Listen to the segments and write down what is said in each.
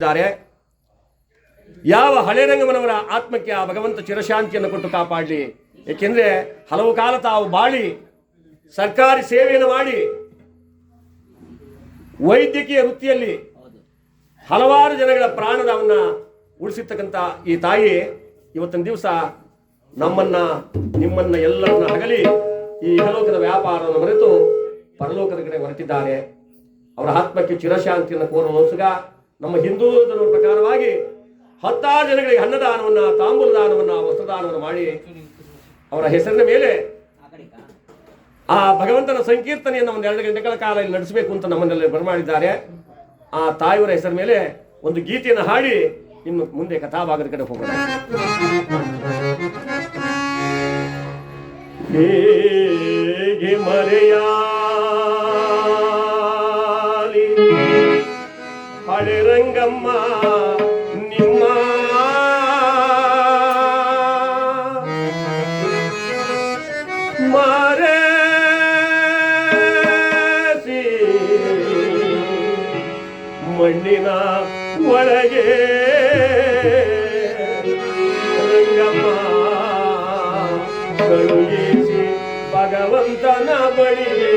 ಇದ್ದಾರೆ ಯಾವ ಹಳೆ ರಂಗಮನವರ ಆತ್ಮಕ್ಕೆ ಆ ಭಗವಂತ ಚಿರಶಾಂತಿಯನ್ನು ಕೊಟ್ಟು ಕಾಪಾಡಲಿ. ಏಕೆಂದರೆ ಹಲವು ಕಾಲ ತಾವು ಬಾಳಿ, ಸರ್ಕಾರಿ ಸೇವೆಯನ್ನು ಮಾಡಿ, ವೈದ್ಯಕೀಯ ವೃತ್ತಿಯಲ್ಲಿ ಹಲವಾರು ಜನಗಳ ಪ್ರಾಣದವನ್ನ ಉಳಿಸಿರ್ತಕ್ಕಂಥ ಈ ತಾಯಿ ಇವತ್ತಿನ ದಿವಸ ನಮ್ಮನ್ನ, ನಿಮ್ಮನ್ನ ಎಲ್ಲರನ್ನ ಹಗಲಿ ಈ ಇಹಲೋಕದ ವ್ಯಾಪಾರವನ್ನು ಮರೆತು ಪರಲೋಕದ ಕಡೆ ಹೊರಟಿದ್ದಾರೆ. ಅವರ ಆತ್ಮಕ್ಕೆ ಚಿರಶಾಂತಿಯನ್ನು ಕೋರುವೋಸುಗ ನಮ್ಮ ಹಿಂದೂ ಧರ್ಮದ ಪ್ರಕಾರವಾಗಿ ಹತ್ತಾರು ಜನಗಳಿಗೆ ಅನ್ನದಾನವನ್ನ ತಾಂಬೂಲ ದಾನವನ್ನ ವಸ್ತ್ರದಾನವನ್ನು ಮಾಡಿ ಅವರ ಹೆಸರಿನ ಮೇಲೆ ಆ ಭಗವಂತನ ಸಂಕೀರ್ತನೆಯನ್ನು ಒಂದು ಎರಡು ಗಂಟೆಗಳ ಕಾಲ ಇಲ್ಲಿ ನಡೆಸಬೇಕು ಅಂತ ನಮ್ಮನ್ನೆಲ್ಲ ಬರಮಾಡಿದ್ದಾರೆ. ಆ ತಾಯಿಯವರ ಹೆಸರ ಮೇಲೆ ಒಂದು ಗೀತೆಯನ್ನು ಹಾಡಿ ಇನ್ನು ಮುಂದೆ ಕಥಾಭಾಗದ ಕಡೆ ಹೋಗೋಣ. ಹೇಗೆ ಮರೆಯಾಲಿ ಹಳೆ ರಂಗಮ್ಮ ನಿಮ್ಮ ಮರೆಸಿ ಮಣ್ಣಿನ ಒಳಗೆ ರಂಗಮ್ಮ ಕಳುಹಿಸಿ ಭಗವಂತನ ಬಳಿಗೆ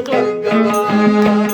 Çocuklar gaga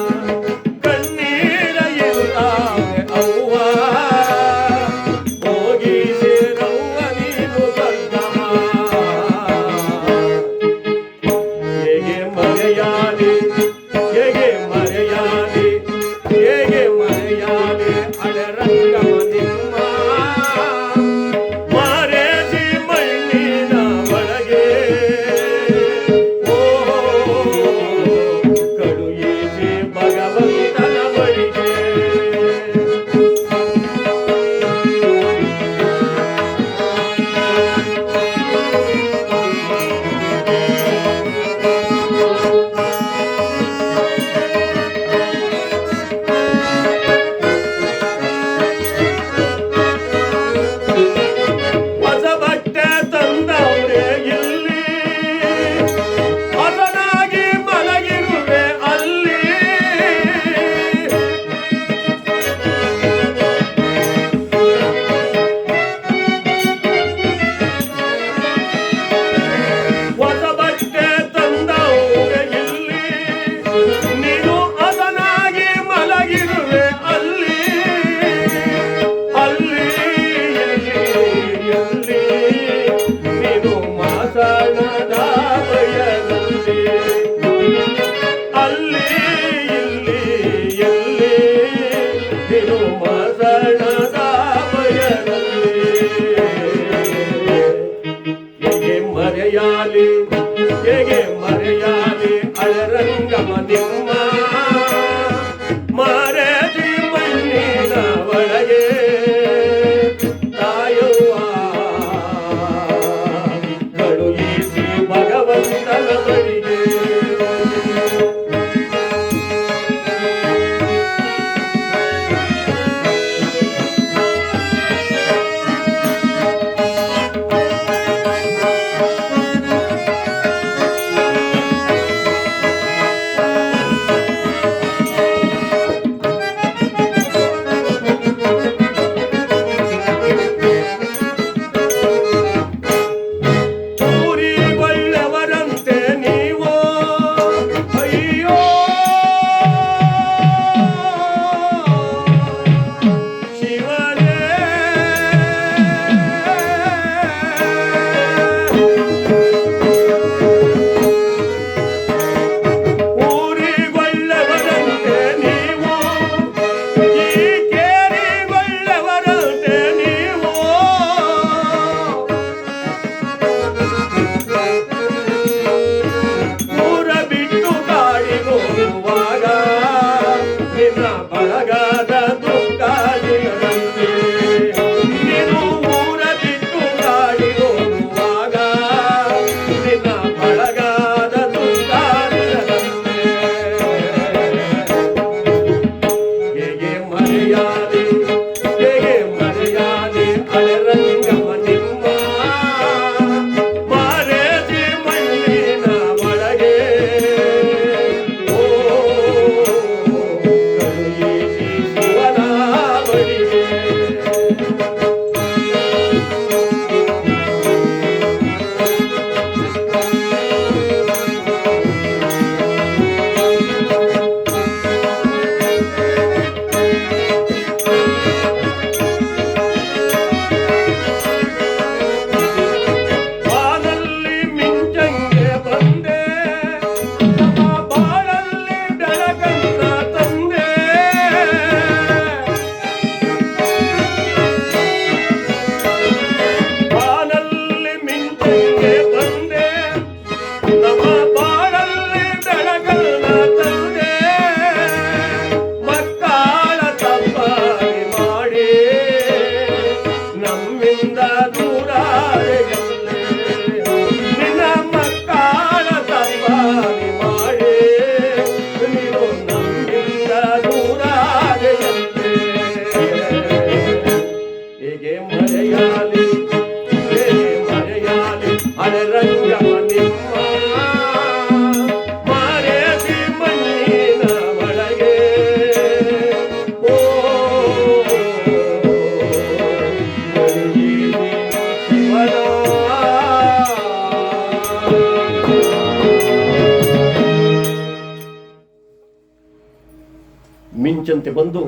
ಬಂದು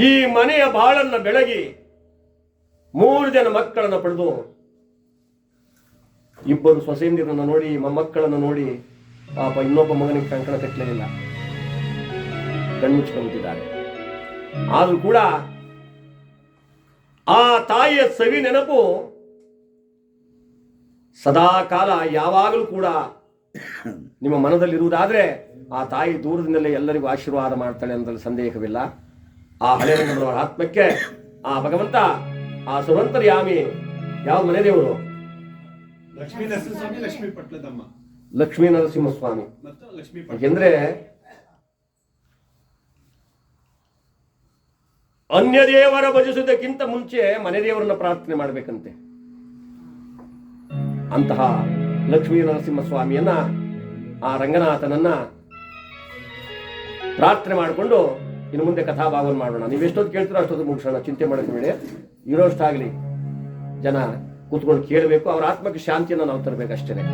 ಈ ಮನೆಯ ಬಾಳನ್ನ ಬೆಳಗಿ ಮೂರು ಜನ ಮಕ್ಕಳನ್ನ ಪಡೆದು ಇಬ್ಬರು ಸೊಸೆಯಂದಿರನ್ನ ನೋಡಿ ಮೊಮ್ಮಕ್ಕಳನ್ನು ನೋಡಿ ಪಾಪ ಇನ್ನೊಬ್ಬ ಮಗನಿಗೆ ಕಂಕಣ ಕಟ್ಟಲಿಲ್ಲ ಕಣ್ಮುಚ್ಕೊಂಡಿದ್ದಾರೆ ಆದರೂ ಕೂಡ ಆ ತಾಯಿಯ ಸವಿ ನೆನಪು ಸದಾ ಕಾಲ ಯಾವಾಗಲೂ ಕೂಡ ನಿಮ್ಮ ಮನದಲ್ಲಿರುವುದಾದ್ರೆ ಆ ತಾಯಿ ದೂರದಿಂದಲೇ ಎಲ್ಲರಿಗೂ ಆಶೀರ್ವಾದ ಮಾಡ್ತಾಳೆ ಅಂತ ಸಂದೇಹವಿಲ್ಲ. ಆ ಹಳೆ ರಂಗನವರ ಆತ್ಮಕ್ಕೆ ಆ ಭಗವಂತ ಆ ಸುರಂತರ್ಯಾಮಿ ಯಾವ ಮನೆ ದೇವರು? ಲಕ್ಷ್ಮೀ ನರಸಿಂಹಸ್ವಾಮಿ ಲಕ್ಷ್ಮೀ ಪಟ್ಲದಮ್ಮ ಲಕ್ಷ್ಮೀ ನರಸಿಂಹಸ್ವಾಮಿ. ಯಾಕೆಂದ್ರೆ ಅನ್ಯ ದೇವರ ಭಜಿಸುವುದಕ್ಕಿಂತ ಮುಂಚೆ ಮನೆ ದೇವರನ್ನ ಪ್ರಾರ್ಥನೆ ಮಾಡಬೇಕಂತೆ. ಅಂತಹ ಲಕ್ಷ್ಮೀ ನರಸಿಂಹಸ್ವಾಮಿಯನ್ನ ಆ ರಂಗನಾಥನನ್ನ ಪ್ರಾರ್ಥನೆ ಮಾಡಿಕೊಂಡು ಇನ್ನು ಮುಂದೆ ಕಥಾಭಾಗವನ್ನು ಮಾಡೋಣ. ನೀವು ಎಷ್ಟೊತ್ತು ಕೇಳ್ತೀರೋ ಅಷ್ಟೊತ್ತು ಮುಗಿಸೋಣ. ಚಿಂತೆ ಮಾಡಬೇಡಿ ಇರೋಷ್ಟಾಗಲಿ ಜನ ಕೂತ್ಕೊಂಡು ಕೇಳಬೇಕು. ಅವರ ಆತ್ಮಕ್ಕೆ ಶಾಂತಿಯನ್ನು ನಾವು ತರಬೇಕಷ್ಟೇ.